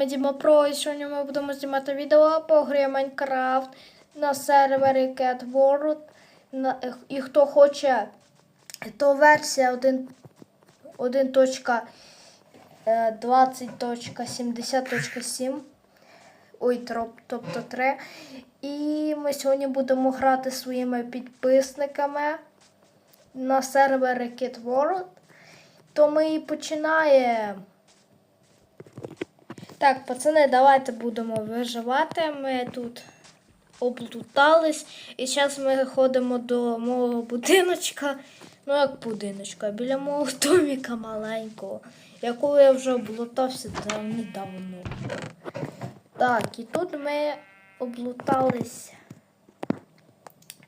вами Діма Про, і сьогодні ми будемо знімати відео по грі Майнкрафт на сервері Cat World. І хто хоче, то версія 1.20.70.7. Ой, тобто 3. І ми сьогодні будемо грати своїми підписниками на сервері Cat World. То ми і починаємо. Так, пацани, давайте будемо виживати. Ми тут облутались. І зараз ми ходимо до мого будиночка. Ну, як будиночка, біля мого доміка маленького, якого я вже облутався недавно. Так, і тут ми облутались.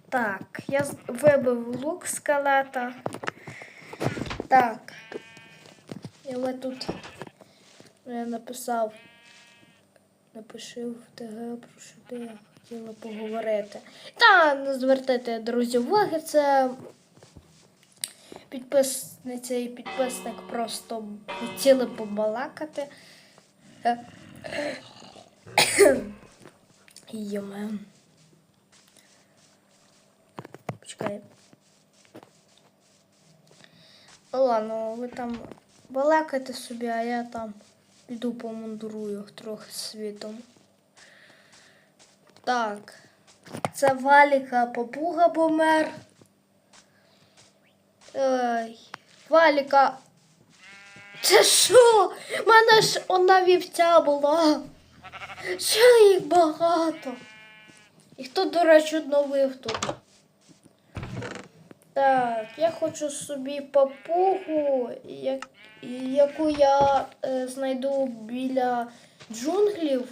Так, я вибив лук скелета. Так. І ми тут я написав, напиши в ТГ, про що ти я хотіла поговорити. Та не звертайте, друзі, уваги, це підписниця і підписник просто хотіли побалакати. Йоме. Почекай. Ладно, ви там балакайте собі, а я там піду помандрую трохи світом. Так. Це валіка попуга помер. Ой, валіка. Це що? У мене ж одна вівця була. Ще їх багато. І хто, до речі, одновив тут. Так, я хочу собі папугу, як, яку я е, знайду біля джунглів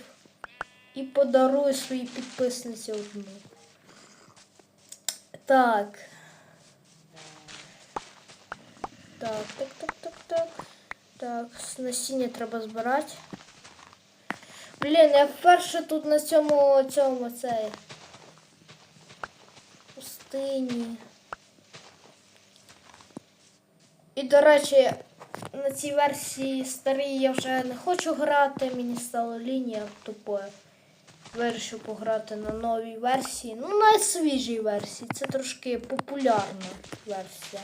і подарую своїй підписниці одну. Так. Так, так, так, так, так. Так, насіння треба збирати. Блін, я вперше тут на цьому цьому цей. Пустині. І, до речі, на цій версії старій я вже не хочу грати, мені стало лінія тупою. Вирішив пограти на новій версії. Ну, на свіжій версії. Це трошки популярна версія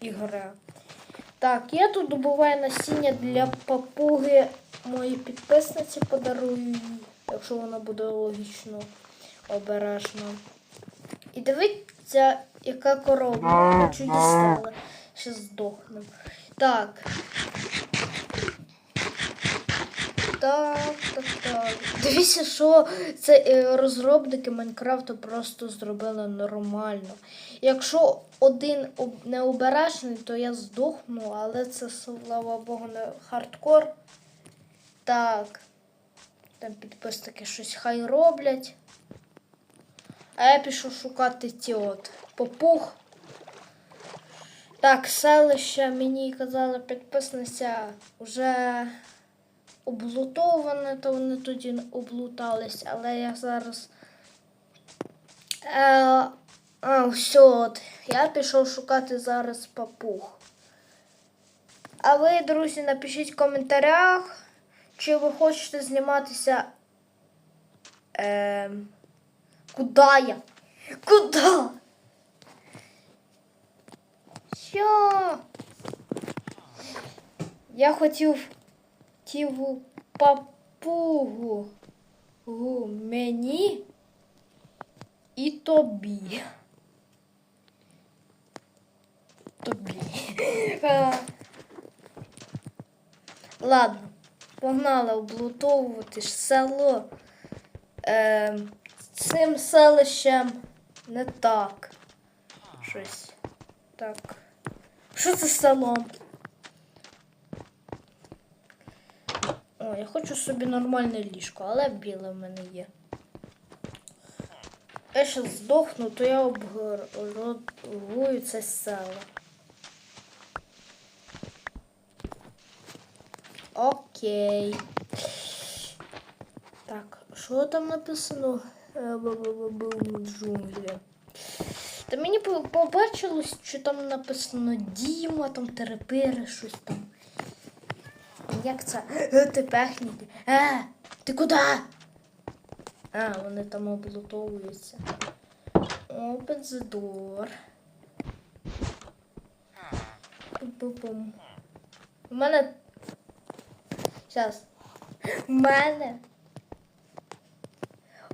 ігри. Так, я тут добуваю насіння для папуги моїй підписниці подарую їй, якщо вона буде логічно обережно. І дивіться, яка корова. Хочу їсти, ще здохне. Так. Так, так, так. Дивіться, що це е, розробники Майнкрафту просто зробили нормально. Якщо один об- необережний, то я здохну, але це, слава Богу, не хардкор. Так. Там підписники щось хай роблять. А я пішов шукати ті от попуг. Так, селище мені казала підписниця вже облутоване, то вони тоді облутались, але я зараз. Е, а, все, от. Я пішов шукати зараз папуг. А ви, друзі, напишіть в коментарях, чи ви хочете зніматися. Е, куди я? Куди? Що? Я хотів тіву папугу гу мені і тобі. Тобі. Ладно, погнали облутовувати ж село. Е, цим селищем не так. Щось. Так. Що це з селом? О, я хочу собі нормальне ліжко, але біле в мене є. Я ще здохну, то я обгородую це село. Окей. Так, що там написано? Е, Джунглі. Та мені побачилось, що там написано Діма, там терепири, щось там. як це? Е, Ти пехніки. Е, ти куди? А, вони там облутовуються. Open the door. Пум-пум-пум. У мене. Зараз. У мене.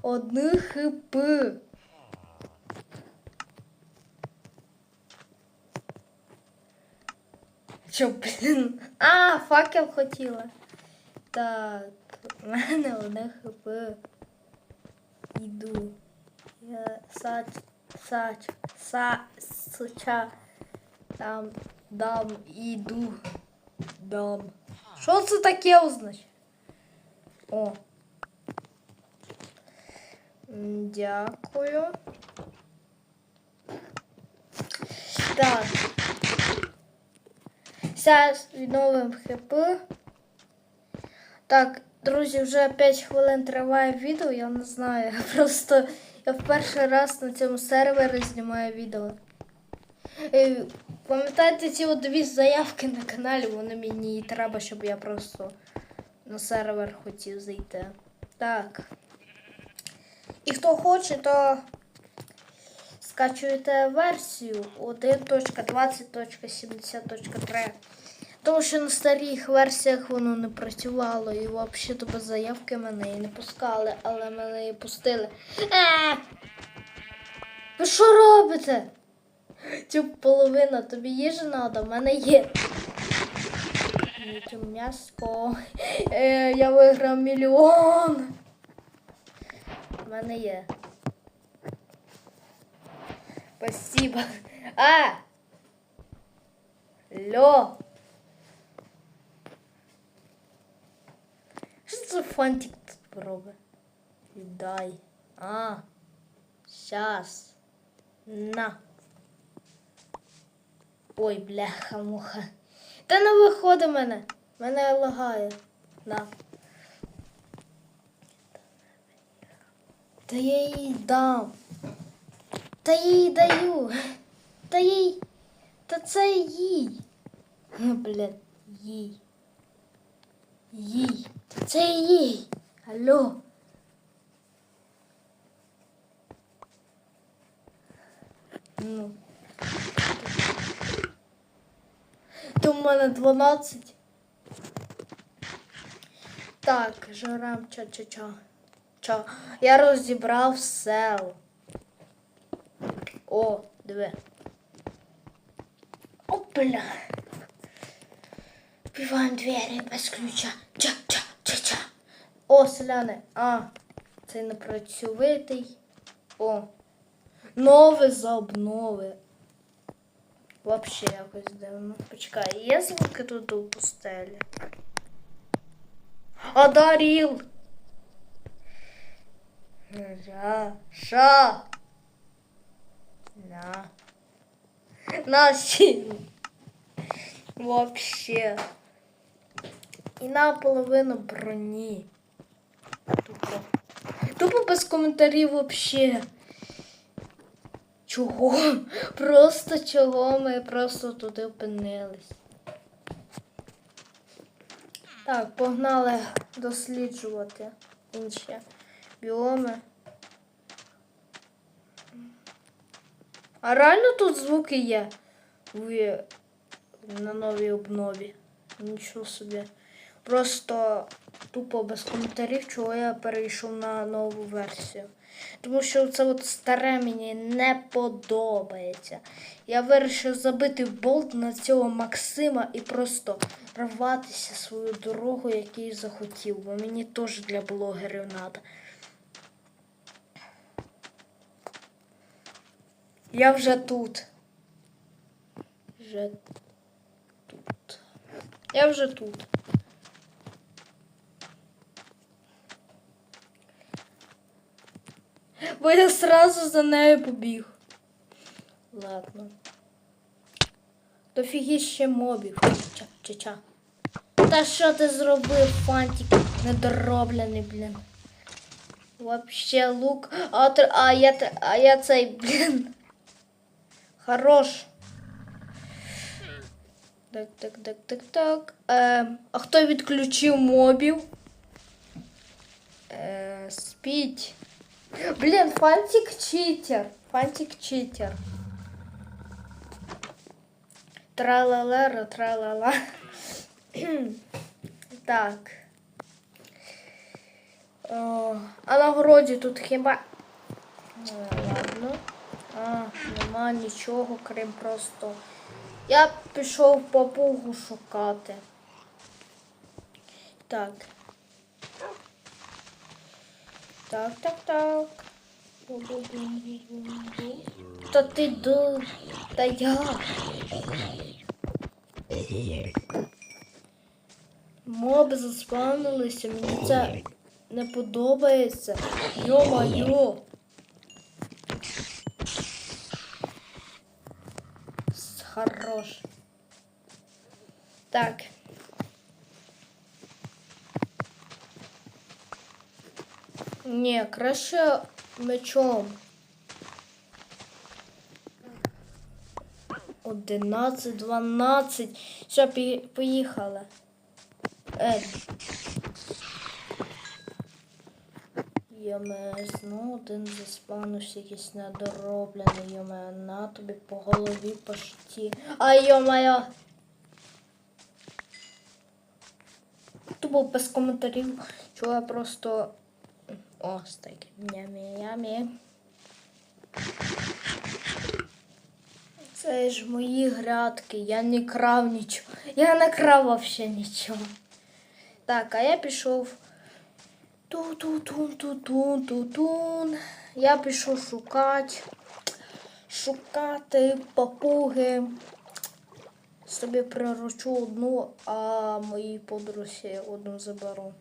Одне хп. Що, блін? А, факел хотіла. Так, у мене одне хп. Іду. Я сач, сач, са, суча. Там, дам, іду. Дам. Що це таке означає? О. Дякую. Так. Зараз відновимо хп. Так, друзі, вже 5 хвилин триває відео, я не знаю. Просто я в перший раз на цьому сервері знімаю відео. Е, Пам'ятаєте ці дві заявки на каналі, вони мені треба, щоб я просто на сервер хотів зайти. Так. І хто хоче, то скачуєте версію 1.20.70.3. Тому що на старих версіях воно не працювало і взагалі то без заявки мене і не пускали, але мене і пустили. Е! Ви що робите? Цю половина тобі їжі треба, в мене є. М'яско. Е, я виграв мільйон. В мене є. Спасибо. А! Льо. Що це фантик тут робить? Віддай. А. Щас. На. Ой, бляха муха. Та не виходи мене. Мене лагає. На. Та я їй дам. Та їй даю. Та їй. Та це їй. Блін, їй. Їй. Та це їй. Алло. Ну. То в мене 12. Так, жрам ча-ча-ча. Ча. Я розібрав сел. О, диви. Опля. Вбиваємо двері без ключа. Ча-ча-ча-ча. О, селяни. А, це не працьовитий. О. Нове за обнови. Вообще якось дивно. Почекай, є звуки тут у пустелі? А Даріл! Ша, ша. На. На сіну. Вообще. І наполовину броні. Тупо. Тупо без коментарів вообще. Чого? Просто чого ми просто туди опинились. Так, погнали досліджувати інші біоми. А реально тут звуки є в, на новій обнові. Нічого собі. Просто тупо без коментарів, чого я перейшов на нову версію. Тому що це от старе мені не подобається. Я вирішив забити болт на цього Максима і просто рватися свою дорогу, який захотів, бо мені теж для блогерів треба. Я вже тут. Вже тут. Я вже тут. Бо я сразу за нею побіг. Ладно. Дофіги ще мобів. Ча-ча-ча. Та що ти зробив, фантик недороблений, блін. Вообще лук. А, а, я, а я цей, блін. Хорош. Так, так, так, так, так. Е, а хто відключив мобів? Е, спіть. Блін, фантик читер. Фантик читер. Тралалера, тралала. так. О, а на городі тут хіба. Ладно. А, нема нічого, крім просто. Я пішов папугу шукати. Так. Так, так, так. Та ти до. Та я. Моби заспавнилися, мені це не подобається. Йо-майо. Хорош. Так. Ні, краще мечом. Одинадцять, дванадцять. Все, поїхали. Е. Йоме, знову один заспавнився якийсь недороблений, йоме, на тобі по голові по шті. Ай, йо-моє! Тупо без коментарів, чого я просто... О, стейк. Нямі-нямі. Це ж мої грядки, я не крав нічого. Я не крав вообще нічого. Так, а я пішов. Ту-ту-тун-ту-тун-ту-тун. Я пішов шукати. Шукати папуги. Собі приручу одну, а моїй подрузі одну заберу.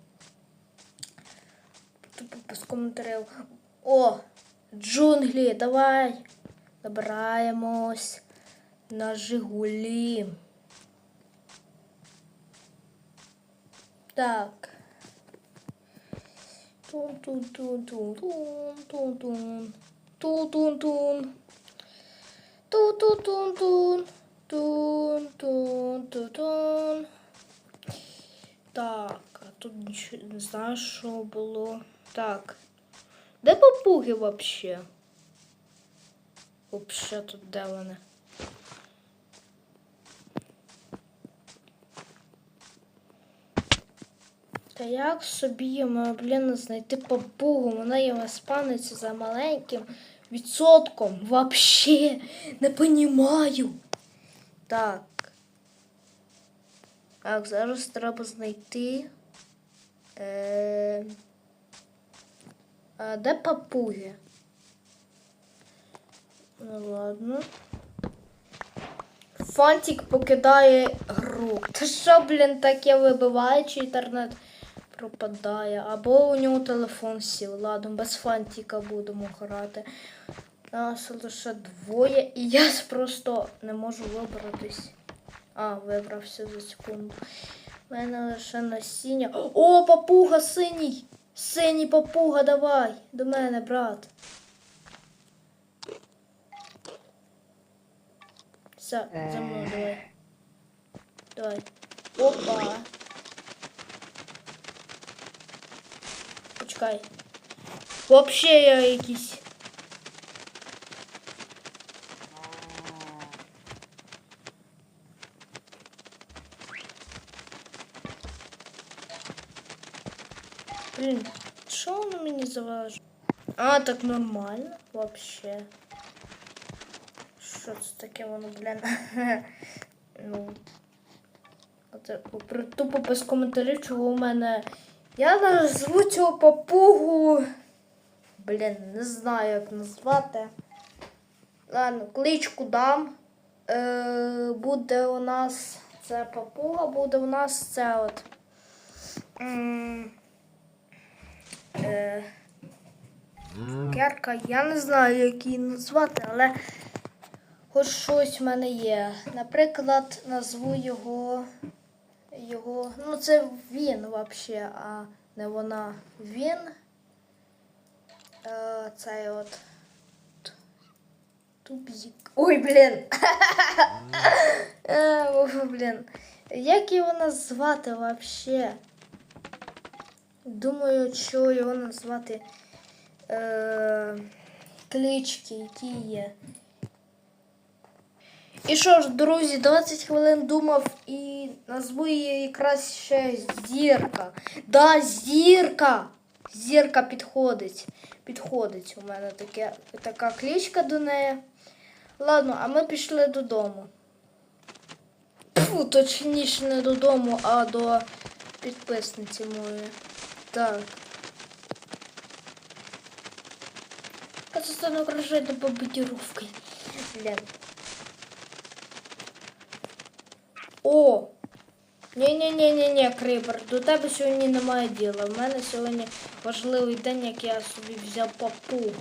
Тупо без коментарів. О! Джунглі, давай! Добираємось на Жигулі. Так. Тун-тун-тун-тун-тун-тун-тун. Тун-тун-тун. Тун-тун-тун-тун. Тун-тун-тун-тун. Так, а тут нічого не знаю, що було. Так. Де папуги вообще? Вообще тут де вони? Та як собі блін, знайти папугу? Вона його спаниться за маленьким відсотком. Вообще не понімаю. Так. Так, зараз треба знайти. Е... А де папуги? Ну ладно. Фантик покидає гру. Та що, блін, таке вибиває, чи інтернет пропадає? Або у нього телефон сів. Ладно, без фантика будемо грати. Нас лише двоє, і я просто не можу вибратись. А, вибрався за секунду. У мене лише насіння. О, папуга синій! Синій папуга, давай! До мене, брат. Все, за мною давай. Давай. Опа. Почекай. Вообще я якийсь. Блін, що воно мені заважає? А, так нормально, вообще. Що це таке воно, блін? ну. При- тупо без коментарів, чого у мене. Я назву цього папугу. Блін, не знаю, як назвати. Ладно, кличку дам. Е, буде у нас це папуга, буде у нас це от. Е, Керка, я не знаю, як її назвати, але хоч щось в мене є. Наприклад, назву його. Його. Ну, це він взагалі, а не вона. Він. Е, цей от. Тупзик. Ой, блін. Е, Ой, блін. Як його назвати вообще? Думаю, що його назвати е, клички, які є. І що ж, друзі, 20 хвилин думав і назву її якраз ще зірка. Да, зірка! Зірка підходить. Підходить у мене таке, така кличка до неї. Ладно, а ми пішли додому. Фу, точніше не додому, а до підписниці моєї. Так. Це стане угрожати бомбардировкой. Блін. О! Ні-ні-ні-ні-ні, Крипер, до тебе сьогодні немає діла. У мене сьогодні важливий день, як я собі взяв папугу.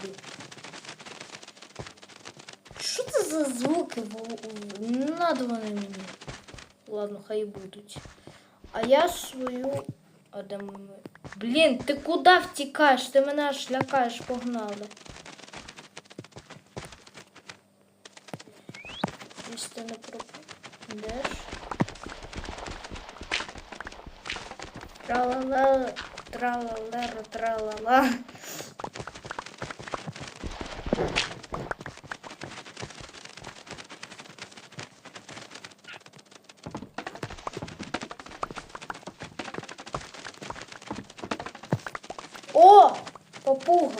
Що це за звуки? Не надо вони мені. Ладно, хай будуть. А я свою. А де ми? Блін, ти куди втікаєш? Ти мене аж лякаєш, погнали. Ти не пропадеш. Тралала, тралалера, тралала. О! Папуга.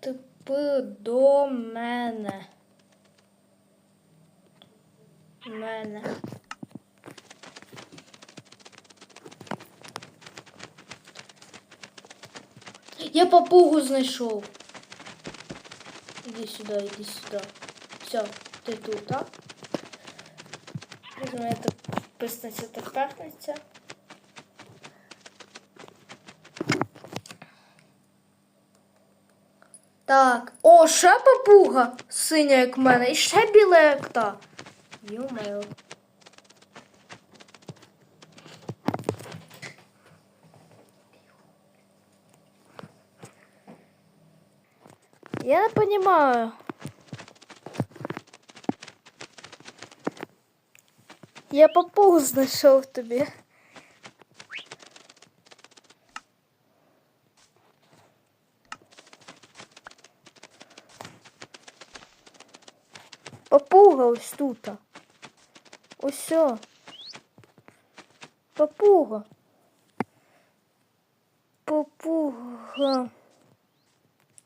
Типи до мене. Мене. Я папугу знайшов. Іди сюди, іди сюди. Все, ти тут, а? Візьму, я так писниця та пахнеться. Так. О, ще папуга синя, як в мене, і ще біла, як та. Йо-моє. Я не понимаю. Я папугу знайшов тобі. Папуга ось тут. Ось. о. Папуга.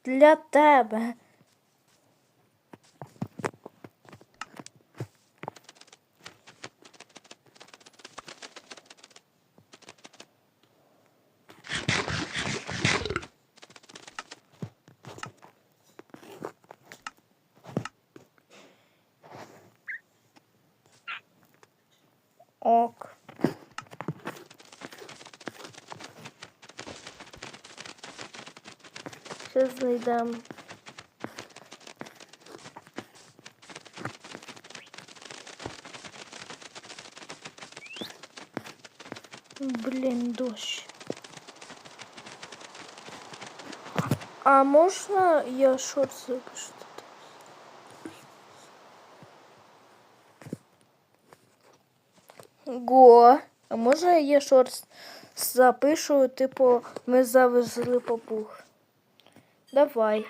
Для тебе. Ок. Сейчас знайдемо. Блін, дощ. А можна я шорт запишу? Го. А можна я шорт запишу, типу, ми завезли папуг? Давай.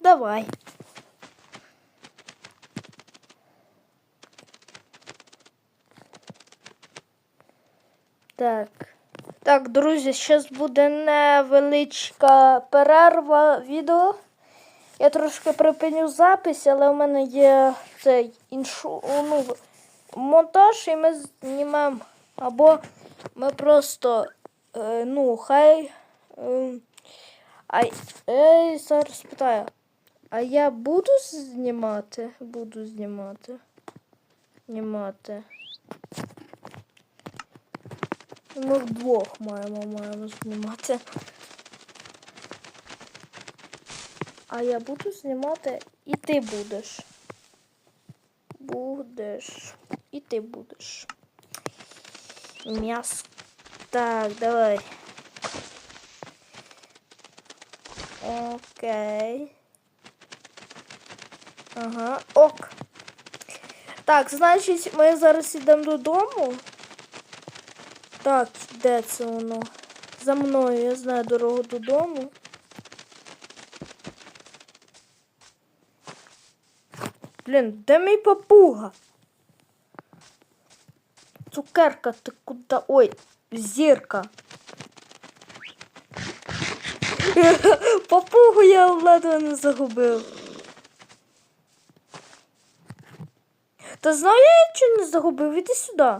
Давай. Так. Так, друзі, зараз буде невеличка перерва відео. Я трошки припиню запись, але у мене є цей іншу, ну, монтаж, і ми знімемо. Або ми просто, е, ну, хай. Е, а я зараз питаю. А я буду знімати? Буду знімати. Знімати. Ми вдвох маємо, маємо знімати. А я буду знімати, і ти будеш. Будеш. І ти будеш. М'ясо. Так, давай. Окей. Ага, ок. Так, значить, ми зараз йдемо додому. Так, де це воно? За мною, я знаю дорогу додому. Блін, де мій папуга? Цукерка, ти куди? Ой, зірка. Папугу я ледве не загубив. Та знаю, я нічого не загубив, іди сюди.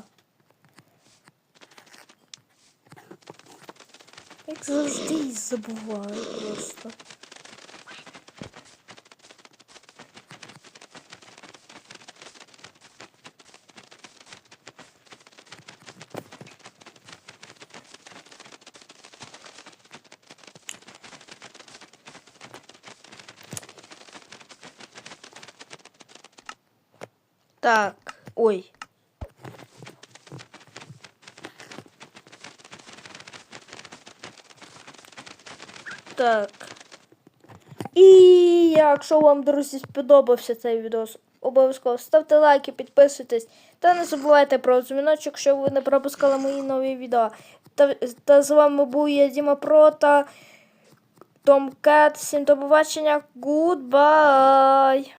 Як завжди і забуваю просто. Так, ой. Так. І якщо вам, друзі, сподобався цей відео, обов'язково ставте лайки, підписуйтесь та не забувайте про дзвіночок, щоб ви не пропускали мої нові відео. Та, та з вами був я Діма Про та Том Кет. Всім до побачення. Гудбай!